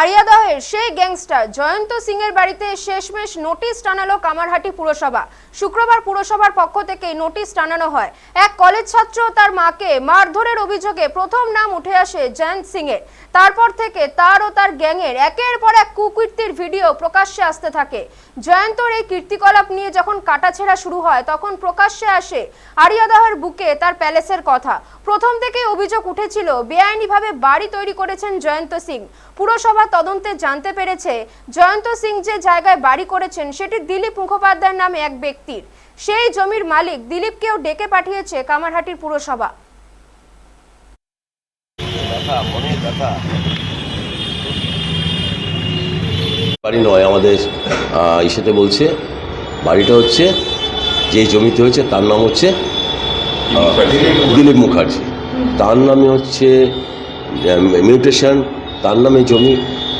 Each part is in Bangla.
আরিয়াদহের সেই গ্যাংস্টার জয়ন্ত সিং এর বাড়িতে শেষমেশ নোটিশ টানালো কামারহাটি পুরসভা। শুক্রবার পুরসভার পক্ষ থেকে নোটিশ টানানো হয়। এক কলেজ ছাত্র তার মাকে মারধরের অভিযোগে প্রথম নাম উঠে আসে জয়ন্ত সিং এর তারপর থেকে তার ও তার গ্যাংয়ের একের পর এক কুকীর্তির ভিডিও প্রকাশ্যে আসতে থাকে। জয়ন্তর এই কীর্তিকলাপ নিয়ে যখন কাটাছেড়া শুরু হয়, তখন প্রকাশ্যে আসে আরিয়াদহের বুকে তার প্যালেসের কথা। প্রথম থেকে অভিযোগ উঠেছিল, বেআইনিভাবে বাড়ি তৈরি করেছেন জয়ন্ত সিং। পুরসভা তদন্তে জানতে পেরেছে জয়ন্ত সিং যে জায়গায় বাড়ি করেছেন সেটি দিলীপ মুখোপাধ্যায়ের নামে এক ব্যক্তির। সেই জমির মালিক দিলীপকেও ডেকে পাঠিয়েছে কামারহাটির পুরসভা। বাড়ি নয় আমাদের আহ, ইসেতে বলছে বাড়িটা হচ্ছে যে জমিতে হয়েছে তার নাম হচ্ছে দিলীপ মুখার্জি। তার নামে হচ্ছে মিউটেশন তার নামে জমি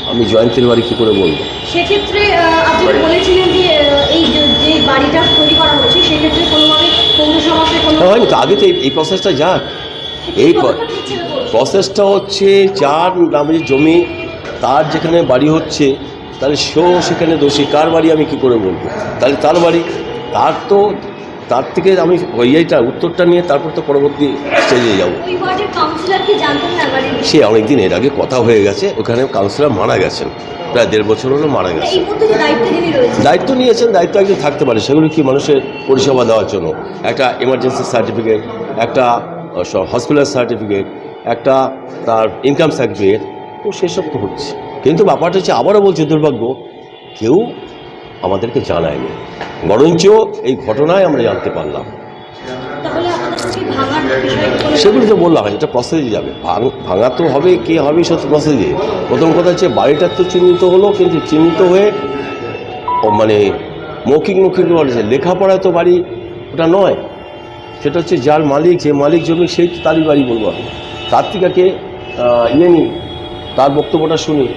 আমি জয়ন্তের বাড়ি কী করে বলব? সেক্ষেত্রে আপনি বলেছিলেন যে এই যে- বাড়িটা তৈরি করা হচ্ছে সেক্ষেত্রে কোনোভাবে কোনো হ্যাঁ, হয়নি তো আগে তো এই- প্রসেসটা যাক। এই? প্রসেসটা হচ্ছে যার নামে জমি তার যেখানে বাড়ি হচ্ছে তাহলে সেও সেখানে দোষী। কার বাড়ি আমি কি করে বলব? তাহলে তার বাড়ি তার তো তার থেকে আমি ওই এইটা উত্তরটা নিয়ে তারপর তো পরবর্তী স্টেজে যাব? সে অনেকদিন এর আগে কথা হয়ে গেছে ওখানে কাউন্সিলর মারা গেছেন প্রায় দেড় বছর হলো মারা মানে গেছে দায়িত্বে নিয়েছেন দায়িত্ব একজন থাকতে পারে সেগুলো কি মানুষের পরিষেবা দেওয়ার জন্য। একটা এমার্জেন্সি সার্টিফিকেট একটা হসপিটাল সার্টিফিকেট একটা তার ইনকাম সার্টিফিকেট তো সেসব তো হচ্ছে। কিন্তু ব্যাপারটা হচ্ছে আবারও বলছে দুর্ভাগ্য কেউ আমাদেরকে জানায়নি। বরঞ্চ এই ঘটনায় আমরা জানতে পারলাম। সেগুলো তো বললাম এটা প্রসেসে যাবে। ভাঙ- ভাঙা তো হবে কে হবে সে তো প্রসেসে প্রথম কথা হচ্ছে বাড়িটার তো চিহ্নিত হলো কিন্তু চিহ্নিত হয়ে ও মানে মৌখিক মৌখিক বলেছে লেখাপড়ায় তো বাড়ি ওটা নয়। সেটা হচ্ছে যার মালিক যে মালিক জমি সেই তো তারই বাড়ি বলব আমি। কার্তিকাকে আহ, ইয়ে নিই তার বক্তব্যটা শুনি।